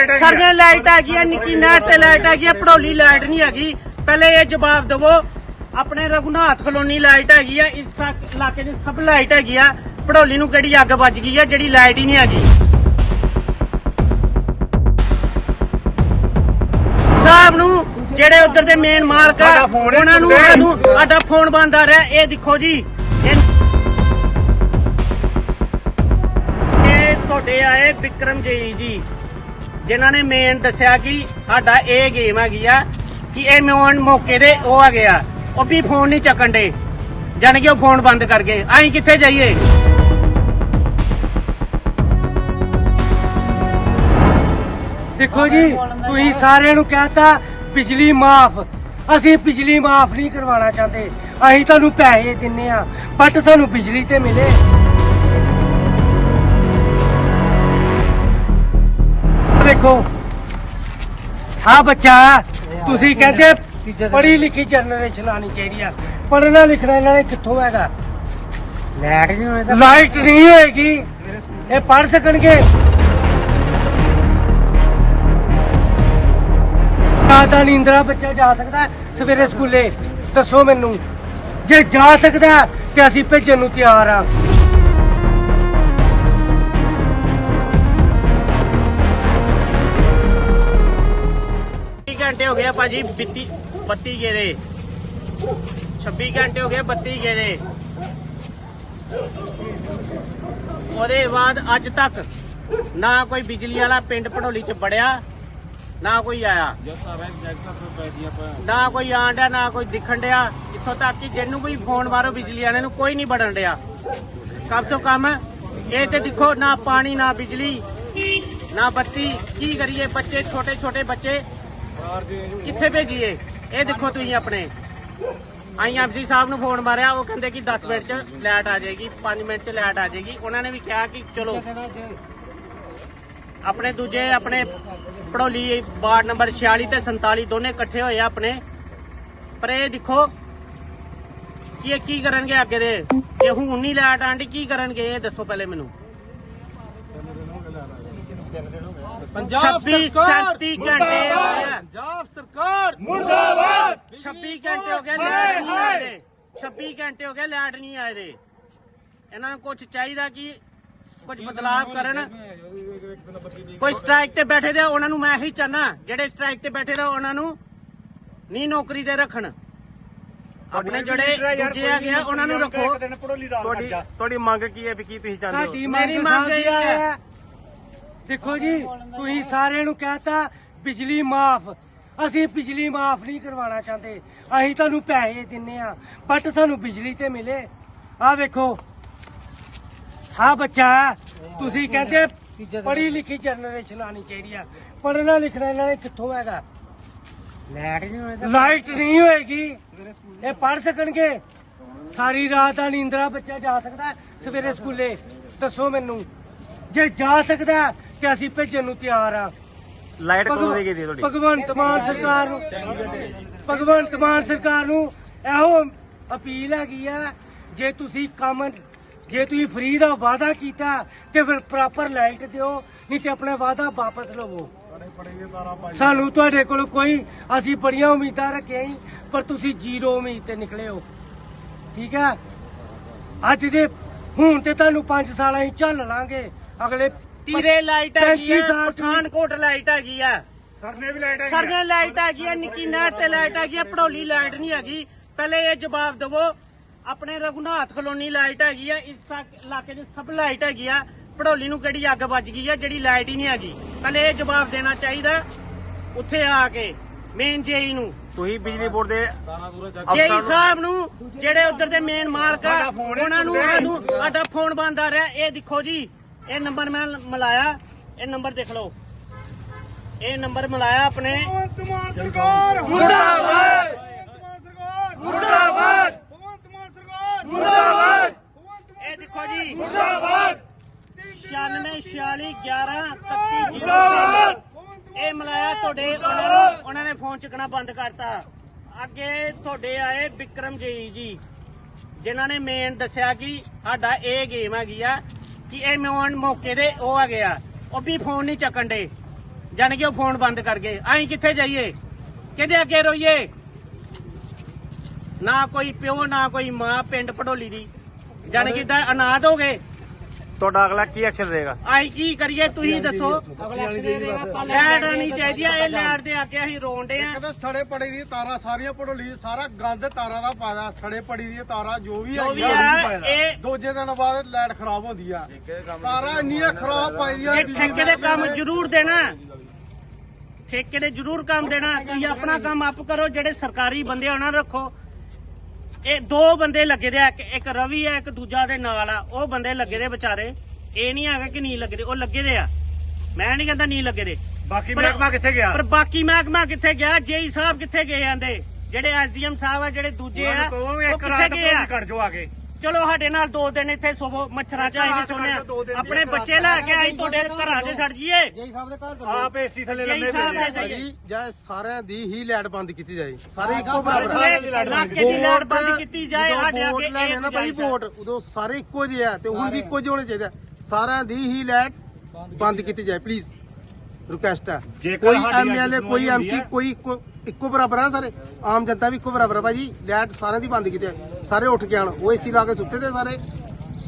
ਸਰਨੇ light ਹੈਗੀ ਆ ਨਿੱਕੀ ਨਹਿਰ ਤੇ ਲਾਈਟ ਆ ਪੜੋਲੀ ਲਾਈਟ ਨਹੀਂ ਹੈਗੀ। ਪਹਿਲੇ ਇਹ ਜਵਾਬ ਦਿਵੋ ਆਪਣੇ ਰਘੁਨਾਥ ਕਲੋਨੀ ਲਾਈਟ ਹੈਗੀ ਆ ਇਸ ਇਲਾਕੇ 'ਚ ਸਭ ਲਾਈਟ ਹੈਗੀ ਆ। ਪੜੋਲੀ ਨੂੰ ਕਿਹੜੀ ਅੱਗ ਵੱਜ ਗਈ ਆ ਜਿਹੜੀ ਲਾਈਟ ਹੀ ਨਹੀਂ ਹੈਗੀ। ਸਾਹਿਬ ਨੂੰ ਜਿਹੜੇ ਉਧਰ ਦੇ ਮੇਨ ਮਾਲਕ ਆ ਉਹਨਾਂ ਨੂੰ। ਸਾਨੂੰ ਸਾਡਾ ਫੋਨ ਬੰਦ ਆ ਰਿਹਾ ਇਹ ਦੇਖੋ ਜੀ। ਇਹ ਤੁਹਾਡੇ ਆਏ ਵਿਕਰਮ ਜੀ ਜੀ। ਜਿਨ੍ਹਾਂ ਨੇ ਮੇਨ ਦੱਸਿਆ ਕਿ ਸਾਡਾ ਇਹ ਗੇਮ ਹੈਗੀ ਆ ਕਿ ਇਹ ਮੇਨ ਮੌਕੇ ਦੇ ਉਹ ਆ ਗਿਆ। ਉਹ ਵੀ ਫੋਨ ਨਹੀਂ ਚੱਕਣ ਦੇ। ਜਾਨ ਕਿ ਉਹ ਫੋਨ ਬੰਦ ਕਰ ਗਏ। ਅਸੀਂ ਕਿੱਥੇ ਜਾਈਏ? ਦੇਖੋ ਜੀ, ਤੁਸੀਂ ਸਾਰਿਆਂ ਨੂੰ ਕਹਤਾ, ਬਿਜਲੀ ਮਾਫ। ਅਸੀਂ ਬਿਜਲੀ ਮਾਫ ਨਹੀਂ ਕਰਵਾਉਣਾ ਚਾਹੁੰਦੇ। ਅਸੀਂ ਤੁਹਾਨੂੰ ਪੈਸੇ ਦਿੰਨੇ ਆ ਬਟ ਸਾਨੂੰ ਬਿਜਲੀ ਤੇ ਮਿਲੇ। ਦੇਖੋ। ਆ ਬੱਚਾ ਤੁਸੀਂ ਕਹਿੰਦੇ ਪੜ੍ਹੀ ਲਿਖੀ ਜਨਰੇਸ਼ਨ ਆਣੀ ਚਾਹੀਦੀ ਆ। ਪੜ੍ਹਨਾ ਲਿਖਣਾ ਇਹਨਾਂ ਨੇ ਕਿੱਥੋਂ ਹੈਗਾ? ਲੈਟ ਨਹੀਂ ਹੋਏ ਲਾਈਟ ਨਹੀਂ ਹੋਏਗੀ। ਇਹ ਪੜ ਸਕਣਗੇ। ਰਾਤਾ ਨੀਂਦਰਾ ਬੱਚਾ ਜਾ ਸਕਦਾ ਸਵੇਰੇ ਸਕੂਲੇ। ਦੱਸੋ ਮੈਨੂੰ। ਜੇ ਜਾ ਸਕਦਾ ਤੇ ਅਸੀਂ ਭੇਜਣ ਨੂੰ ਤਿਆਰ ਆ। ਘੰਟੇ ਹੋ ਗਏ ਆ ਭਾਜੀ ਬਿੱਤੀ ਬੱਤੀ ਗਏ 26 ਘੰਟੇ ਹੋ ਗਏ ਬੱਤੀ ਗਏ ਉਹਦੇ ਬਾਅਦ ਅੱਜ ਤੱਕ ਨਾ ਕੋਈ ਬਿਜਲੀ ਵਾਲਾ ਪਿੰਡ ਪੜੋਲੀ ਚ ਬੜਿਆ ਨਾ ਕੋਈ ਆਇਆ। ਨਾ ਕੋਈ ਆਣ ਡਿਆ ਨਾ ਕੋਈ ਦਿਖਣ ਡਿਆ। ਇੱਥੋਂ ਤੱਕ ਕਿ ਜਿਹਨੂੰ ਕੋਈ ਫੋਨ ਮਾਰੋ ਬਿਜਲੀ ਵਾਲੇ ਨੂੰ ਕੋਈ ਨਹੀਂ ਬੜਨ ਡਿਆ। ਕਮ ਤੋਂ ਕਮ ਇਹ ਤੇ ਦੇਖੋ ਨਾ ਪਾਣੀ ਨਾ ਬਿਜਲੀ ਨਾ ਬੱਤੀ। ਕੀ ਕਰੀਏ ਬੱਚੇ ਛੋਟੇ ਛੋਟੇ ਬੱਚੇ? ਕਿੱਥੇ ਭੇਜੀਏ? ਇਹ ਦੇਖੋ ਤੁਸੀਂ ਆਪਣੇ। ਆਈ ਐਮਸੀ ਸਾਹਿਬ ਨੂੰ ਫੋਨ ਮਾਰਿਆ, ਉਹ ਕਹਿੰਦੇ ਕਿ 10 ਮਿੰਟ ਚ ਲੈਟ ਆ ਜਾਏਗੀ 5 ਮਿੰਟ ਚ ਲੈਟ ਆ ਜਾਏਗੀ। ਉਹਨਾਂ ਨੇ ਵੀ ਕਿਹਾ ਕਿ ਚਲੋ। ਆਪਣੇ ਦੂਜੇ, ਆਪਣੇ ਪੜੋਲੀ ਵਾਰਡ ਨੰਬਰ 46 ਤੇ 47 ਦੋਨੇ ਇਕੱਠੇ ਹੋਏ ਆ ਆਪਣੇ। ਪਰ ਇਹ ਦੇਖੋ ਕਿ ਇਹ ਕੀ ਕਰਨਗੇ ਅੱਗੇ ਦੇ। ਜੇ ਹੁਣ ਨਹੀਂ ਲੈਟ ਆਂਟੀ ਕੀ ਕਰਨਗੇ? ਇਹ ਦੱਸੋ ਪਹਿਲੇ ਮੈਨੂੰ। ਪੰਜਾਬ 26 ਸਰਕਾਰ 37 ਘੰਟੇ ਹੋ ਗਏ। ਆ। ਪੰਜਾਬ ਸਰਕਾਰ ਮੁਰਦਾਬਾਦ। 26 ਘੰਟੇ ਹੋ ਗਏ ਲਾਈਟ ਨਹੀਂ ਆਏ ਦੇ। 26 ਘੰਟੇ ਹੋ ਗਏ ਲਾਈਟ ਨਹੀਂ ਆਏ ਦੇ। ਇਹਨਾਂ ਨੂੰ ਕੁਝ ਚਾਹੀਦਾ ਕਿ ਕੁਝ ਬਦਲਾਵ ਕਰਨ। ਕੋਈ ਸਟ੍ਰਾਈਕ ਤੇ ਬੈਠੇ ਦੇ ਉਹਨਾਂ ਨੂੰ ਮੈਂ ਇਹੀ ਚਾਹਨਾ ਜਿਹੜੇ ਸਟ੍ਰਾਈਕ ਤੇ ਬੈਠੇ ਦੇ ਉਹਨਾਂ ਨੂੰ ਨਹੀਂ ਨੌਕਰੀ ਤੇ ਰੱਖਣ। ਆਪਣੇ ਜਿਹੜੇ ਦੂਜੇ ਹੈਗੇ ਆ ਉਹਨਾਂ ਨੂੰ ਰੱਖੋ। ਤੁਹਾਡੀ ਤੁਹਾਡੀ ਮੰਗ ਕੀ ਹੈ ਵੀ ਕੀ ਤੁਸੀਂ ਚਾਹੁੰਦੇ ਹੋ? ਸਾਡੀ ਮੇਰੀ ਮੰਗ ਇਹ ਹੈ। ਦੇਖੋ ਜੀ ਤੁਸੀਂ ਸਾਰਿਆਂ ਨੂੰ ਕਹਤਾ ਬਿਜਲੀ ਮਾਫ। ਅਸੀਂ ਬਿਜਲੀ ਮਾਫ ਨਹੀਂ ਕਰਵਾਉਣਾ ਚਾਹੁੰਦੇ। ਅਸੀਂ ਤੁਹਾਨੂੰ ਪੈਸੇ ਦਿੰਨੇ ਆ ਬਟ ਸਾਨੂੰ ਬਿਜਲੀ ਤੇ ਮਿਲੇ। ਆ ਵੇਖੋ। ਆ ਬੱਚਾ ਤੁਸੀਂ ਕਹਿੰਦੇ ਪੜ੍ਹੀ ਲਿਖੀ ਜਨਰੇਸ਼ਨ ਆਣੀ ਚਾਹੀਦੀ ਆ। ਪੜ੍ਹਨਾ ਲਿਖਣਾ ਇਹਨਾਂ ਨੇ ਕਿੱਥੋਂ ਹੈਗਾ? ਲੈਟ ਨਹੀਂ ਹੋਏ ਲਾਈਟ ਨਹੀਂ ਹੋਏਗੀ। ਇਹ ਪੜ ਸਕਣਗੇ। ਸਾਰੀ ਰਾਤ ਦਾ ਨੀਂਦਰਾ ਬੱਚਾ ਜਾ ਸਕਦਾ ਸਵੇਰੇ ਸਕੂਲੇ। ਦੱਸੋ ਮੈਨੂੰ। ਜੇ ਜਾ ਸਕਦਾ ਤੇ ਅਸੀਂ ਭੇਜਣ ਨੂੰ ਤਿਆਰ ਆ। ਲਾਈਟ ਕਦੋਂ ਦੀ ਤੁਹਾਡੀ? ਭਗਵੰਤ ਮਾਨ ਸਰਕਾਰ ਨੂੰ। ਭਗਵੰਤ ਮਾਨ ਸਰਕਾਰ ਨੂੰ ਇਹੋ ਅਪੀਲ ਹੈਗੀ ਆ ਜੇ ਤੁਸੀਂ ਕੰਮ ਜੇ ਤੁਸੀਂ ਫ੍ਰੀ ਦਾ ਵਾਅਦਾ ਕੀਤਾ ਤੇ ਫਿਰ ਪ੍ਰੋਪਰ ਲਾਈਟ ਦਿਓ ਨਹੀਂ ਤੇ ਆਪਣਾ ਵਾਅਦਾ ਵਾਪਸ ਲਵੋ। ਸਾਨੂੰ ਤੁਹਾਡੇ ਕੋਲ ਕੋਈ ਅਸੀਂ ਬੜੀਆਂ ਉਮੀਦਾਂ ਰੱਖੀਆਂ ਸੀ ਪਰ ਤੁਸੀਂ ਜ਼ੀਰੋ ਉਮੀਦ ਤੇ ਨਿਕਲੇ ਹੋ। ਠੀਕ ਹੈ ਅੱਜ ਦੇ ਹੁਣ ਤੇ ਤੁਹਾਨੂੰ 5 ਸਾਲਾਂ ਹੀ ਝੱਲ ਲਾਂਗੇ। ਅਗਲੇ ਤੀਰੇ ਲਾਈਟ ਹੈਗੀ ਆ 35 ਸਾਲ ਤੁਸੀਂ- ਪਠਾਨਕੋਟ ਲਾਈਟ ਹੈਗੀ ਆ। ਸਰਨੇ ਵੀ ਲਾਈਟ ਸਰਨੇ ਲਾਈਟ ਹੈਗੀ ਆ ਨਿੱਕੀ ਨਹਿਰ ਤੇ ਲਾਈਟ ਹੈਗੀ ਆ ਪੜੋਲੀ ਲਾਈਟ ਨਹੀਂ ਹੈਗੀ। ਪਹਿਲੇ ਇਹ ਜਵਾਬ ਦਿਵੋ ਆਪਣੇ ਰਘੁਨਾਥ ਕਲੋਨੀ ਲਾਈਟ ਹੈਗੀ ਆ ਇਸ ਇਲਾਕੇ 'ਚ ਸਭ ਲਾਈਟ ਹੈਗੀ ਆ। ਪੜੋਲੀ ਨੂੰ ਕਿਹੜੀ ਅੱਗ ਵੱਜ ਗਈ ਆ ਜਿਹੜੀ ਲਾਈਟ ਹੀ ਨਹੀਂ ਹੈਗੀ। ਪਹਿਲੇ ਇਹ ਜਵਾਬ ਦੇਣਾ ਚਾਹੀਦਾ ਉੱਥੇ ਆ ਕੇ ਮੇਨ ਜੇਈ ਨੂੰ। ਤੁਸੀਂ ਬਿਜਲੀ ਬੋਰਡ ਦੇ ਜੇਈ ਸਾਹਿਬ ਨੂੰ ਜਿਹੜੇ ਉਧਰ ਦੇ ਮੇਨ ਮਾਲਕ ਆ ਉਹਨਾਂ ਨੂੰ ਸਾਡਾ ਫੋਨ ਬੰਦ ਆ ਰਿਹਾ। ਇਹ ਦੇਖੋ ਜੀ ਇਹ ਨੰਬਰ ਮੈਂ ਮਿਲਾਇਆ ਇਹ ਨੰਬਰ ਦੇਖ ਲਓ। ਇਹ ਨੰਬਰ ਮਿਲਾਇਆ ਆਪਣੇ। ਭਗਵੰਤ ਮਾਨ ਸਰਕਾਰ ਮੁਰਦਾਬਾਦ! ਭਗਵੰਤ ਮਾਨ ਸਰਕਾਰ ਮੁਰਦਾਬਾਦ! ਭਗਵੰਤ ਮਾਨ ਸਰਕਾਰ ਮੁਰਦਾਬਾਦ! ਇਹ ਦੇਖੋ ਜੀ। ਮੁਰਦਾਬਾਦ! 96 46 11 31 ਇਹ ਮਿਲਾਇਆ ਤੁਹਾਡੇ ਉਹਨਾਂ ਨੂੰ। ਉਹਨਾਂ ਨੇ ਫੋਨ ਚੁੱਕਣਾ ਬੰਦ ਕਰਤਾ। ਅੱਗੇ ਤੁਹਾਡੇ ਆਏ ਵਿਕਰਮ ਜੀ ਜੀ ਜਿਨ੍ਹਾਂ ਨੇ ਮੇਨ ਦੱਸਿਆ ਕਿ ਸਾਡਾ ਇਹ ਗੇਮ ਹੈਗੀ ਆ। ਕਿ ਇਹ ਮੇਨ ਮੌਕੇ ਦੇ ਉਹ ਹੈਗੇ ਆ ਉਹ ਵੀ ਫੋਨ ਨਹੀਂ ਚੱਕਣ ਦੇ। ਜਾਣ ਕਿ ਉਹ ਫੋਨ ਬੰਦ ਕਰ ਗਏ। ਅਸੀਂ ਕਿੱਥੇ ਜਾਈਏ? ਕਿਹਦੇ ਅੱਗੇ ਰੋਈਏ? ਨਾ ਕੋਈ ਪਿਓ, ਨਾ ਕੋਈ ਮਾਂ ਪਿੰਡ ਪੜੋਲੀ ਦੀ। ਜਾਣ ਕਿ ਤਾਂ ਅਨਾਥ ਹੋ ਗਏ। ਤੁਹਾਡਾ ਅਗਲਾ ਕੀ ਐਕਸ਼ਨ ਰਹੇਗਾ ਅਸੀਂ ਕੀ ਕਰੀਏ ਤੁਸੀਂ ਦੱਸੋ। ਲੈਟ ਨਹੀਂ ਚਾਹੀਦੀ ਆ, ਇਹ ਲੈਟ ਦੇ ਅੱਗੇ ਅਸੀਂ ਰੋਂਦੇ ਆ। ਕਹਿੰਦਾ ਸੜੇ ਪੜੀ ਦੀ ਤਾਰਾਂ ਸਾਰੀਆਂ ਪੜੋਲੀ ਸਾਰਾ ਗੰਦ ਤਾਰਾਂ ਦਾ ਪਾਦਾ ਸੜੇ ਪੜੀ ਦੀ ਤਾਰਾਂ ਜੋ ਵੀ ਜੋ ਵੀ ਹੈਗੀਆਂ ਆ ਇਹ ਦੂਜੇ ਦਿਨ ਬਾਅਦ ਲਾਈਟ ਖਰਾਬ ਹੁੰਦੀ ਆ। ਤਾਰਾਂ ਇੰਨੀਆਂ ਖਰਾਬ ਪਾਈਆਂ ਇਹ ਠੇਕੇ ਦੇ ਕੰਮ ਜ਼ਰੂਰ ਦੇਣਾ। ਠੇਕੇ ਦੇ ਜ਼ਰੂਰ ਕੰਮ ਦੇਣਾ ਤੁਸੀਂ ਆਪਣਾ ਕੰਮ ਆਪ ਕਰੋ ਜਿਹੜੇ ਸਰਕਾਰੀ ਬੰਦੇ ਆ ਉਹਨਾਂ ਨੂੰ ਰੱਖੋ। ਇਹ ਦੋ ਬੰਦੇ ਲੱਗੇ ਦੇ ਆ ਇੱਕ- ਇੱਕ ਰਵੀ ਆ ਇੱਕ ਦੂਜਾ ਦੇ ਨਾਲ ਆ। ਉਹ ਬੰਦੇ ਲੱਗੇ ਦੇ ਵਿਚਾਰੇ। ਇਹ ਨਹੀਂ ਹੈਗਾ ਕਿ ਨਹੀਂ ਲੱਗੇ ਦੇ ਉਹ ਲੱਗੇ ਦੇ ਆ। ਮੈਂ ਨਹੀਂ ਕਹਿੰਦਾ ਨਹੀਂ ਲੱਗੇ ਦੇ। ਬਾਕੀ ਪਰ- ਮਹਿਕਮਾ ਕਿੱਥੇ ਗਿਆ? ਪਰ ਬਾਕੀ ਮਹਿਕਮਾ ਕਿੱਥੇ ਗਿਆ? ਜੇਈ ਸਾਹਿਬ ਕਿੱਥੇ ਗਏ ਆਂਦੇ? ਜਿਹੜੇ ਐਸਡੀਐਮ ਸਾਹਿਬ ਆ ਜਿਹੜੇ ਦੂਜੇ ਆ ਉਹ ਕਿੱਥੇ ਗਏ ਆ? ਕੱਢ ਜੋ ਆ ਕੇ। ਚਲੋ ਸਾਡੇ ਨਾਲ ਦੋ ਦਿਨ ਇੱਥੇ ਸੋਵੋ ਮੱਛਰਾਂ ਚ ਆਈ ਵੀ ਸੋਨੇ ਆਪਣੇ ਬੱਚੇ ਲੈ ਕੇ ਆਈ ਤੁਹਾਡੇ ਘਰਾਂ 'ਚ ਛੱਡ ਜੀਏ ਜੈ ਸਾਹਿਬ ਦੇ ਘਰ ਆਪ ਏਸੀ ਥੱਲੇ ਜਾਈਏ। ਭਾਜੀ। ਜਾਂ ਸਾਰਿਆਂ ਦੀ ਹੀ ਲਾਈਟ ਬੰਦ ਕੀਤੀ ਜਾਏ। ਸਾਰੇ ਇੱਕੋ ਬਰਾਬਰ ਦੀ ਲਾਈਟ ਬੰਦ ਕੀਤੀ ਜਾਏ ਸਾਡੇ ਅੱਗੇ ਲੈਣੇ ਨਾ ਭਾਈ। ਵੋਟ ਉਦੋਂ ਸਾਰੇ ਇੱਕੋ ਜਿਹੇ ਆ ਤੇ ਹੁਣ ਵੀ ਇੱਕੋ ਜਿਹੇ ਹੋਣੇ ਚਾਹੀਦੇ। ਸਾਰਿਆਂ ਦੀ ਹੀ ਲਾਈਟ ਬੰਦ ਕੀਤੀ ਜਾਏ ਪਲੀਜ਼ ਰਿਕੁਐਸਟ ਹੈ ਕੋਈ ਐਮਐਲਏ ਕੋਈ ਐਮਸੀ। ਕੋਈ ਇੱਕੋ- ਬਰਾਬਰ ਆ ਸਾਰੇ। ਆਮ ਜਨਤਾ ਵੀ ਇੱਕੋ ਬਰਾਬਰ ਆ ਭਾਜੀ। ਲਾਈਟ ਸਾਰਿਆਂ ਦੀ ਬੰਦ ਕੀਤੀ ਹੈ ਸਾਰੇ ਉੱਠ ਕੇ ਆਣ ਉਹ ਏਸੀ ਲਾ ਕੇ ਸੁੱਤੇ ਤੇ ਸਾਰੇ।